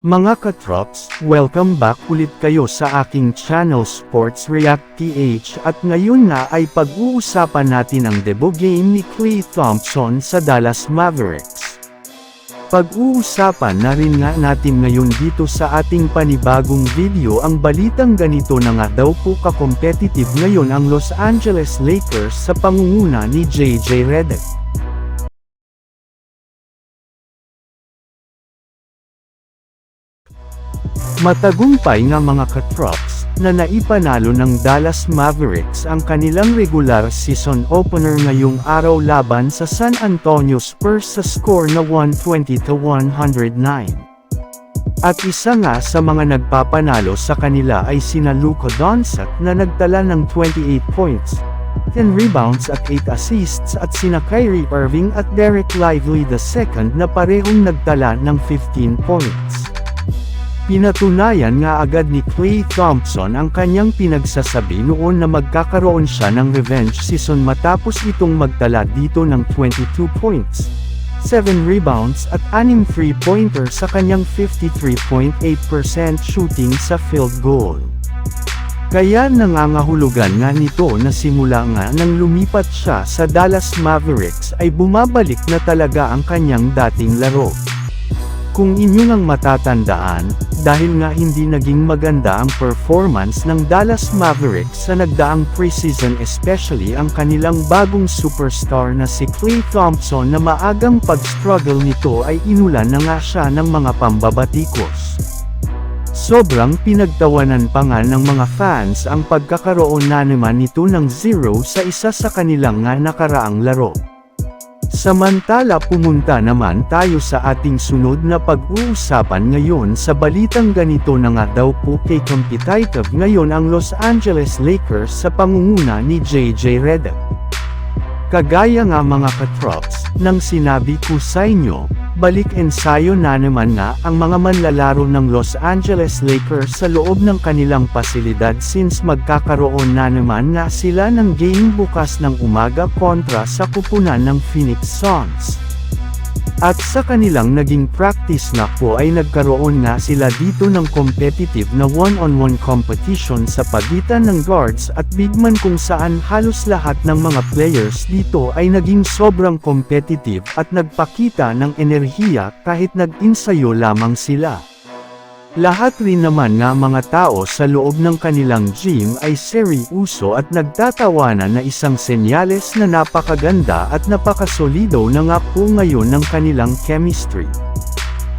Mga katrops, welcome back ulit kayo sa aking channel Sports React PH at ngayon na ay pag-uusapan natin ang debut game ni Klay Thompson sa Dallas Mavericks. Pag-uusapan na rin nga natin ngayon dito sa ating panibagong video ang balitang ganito na nga daw po ka-competitive ngayon ang Los Angeles Lakers sa pangunguna ni JJ Redick. Matagumpay nga mga katrops, na naipanalo ng Dallas Mavericks ang kanilang regular season opener ngayong araw laban sa San Antonio Spurs sa score na 120-109. At isa nga sa mga nagpapanalo sa kanila ay sina Luka Doncic na nagtala ng 28 points, 10 rebounds at 8 assists at sina Kyrie Irving at Derek Lively II na parehong nagtala ng 15 points. Pinatunayan nga agad ni Klay Thompson ang kanyang pinagsasabi noon na magkakaroon siya ng revenge season matapos itong magtala dito ng 22 points, 7 rebounds at 6 3-pointer sa kanyang 53.8% shooting sa field goal. Kaya nangangahulugan nga nito na simula nga nang lumipat siya sa Dallas Mavericks ay bumabalik na talaga ang kanyang dating laro. Kung inyo nang matatandaan, dahil nga hindi naging maganda ang performance ng Dallas Mavericks sa nagdaang preseason especially ang kanilang bagong superstar na si Klay Thompson na maagang pag-struggle nito ay inulan na nga siya ng mga pambabatikos. Sobrang pinagtawanan pa nga ng mga fans ang pagkakaroon na naman nito ng zero sa isa sa kanilang nga nakaraang laro. Samantala pumunta naman tayo sa ating sunod na pag-uusapan ngayon sa balitang ganito na nga daw po kay competitive ngayon ang Los Angeles Lakers sa pangunguna ni JJ Redick. Kagaya nga mga katrops, nang sinabi ko sa inyo, balik ensayo na naman nga ang mga manlalaro ng Los Angeles Lakers sa loob ng kanilang pasilidad since magkakaroon na naman nga sila ng game bukas ng umaga kontra sa kupunan ng Phoenix Suns. At sa kanilang naging practice na po ay nagkaroon nga sila dito ng competitive na one-on-one competition sa pagitan ng guards at bigman kung saan halos lahat ng mga players dito ay naging sobrang competitive at nagpakita ng enerhiya kahit nag-insayo lamang sila. Lahat rin naman nga mga tao sa loob ng kanilang gym ay seryoso at nagtatawanan na isang senyales na napakaganda at napakasolido na nga po ngayon ng kanilang chemistry.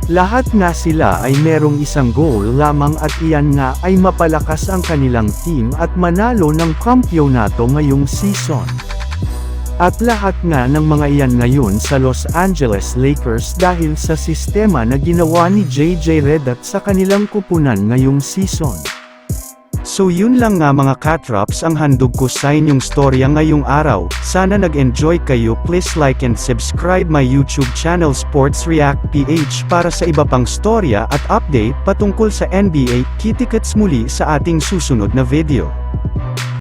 Lahat nga sila ay merong isang goal lamang at iyan nga ay mapalakas ang kanilang team at manalo ng kampyonato ngayong season. At lahat nga ng mga iyan ngayon sa Los Angeles Lakers dahil sa sistema na ginawa ni JJ Redick sa kanilang kupunan ngayong season. So yun lang nga mga katrops ang handog ko sa inyong storya ngayong araw, sana nag-enjoy kayo please like and subscribe my YouTube channel Sports React PH para sa iba pang storya at update patungkol sa NBA, kitikets muli sa ating susunod na video.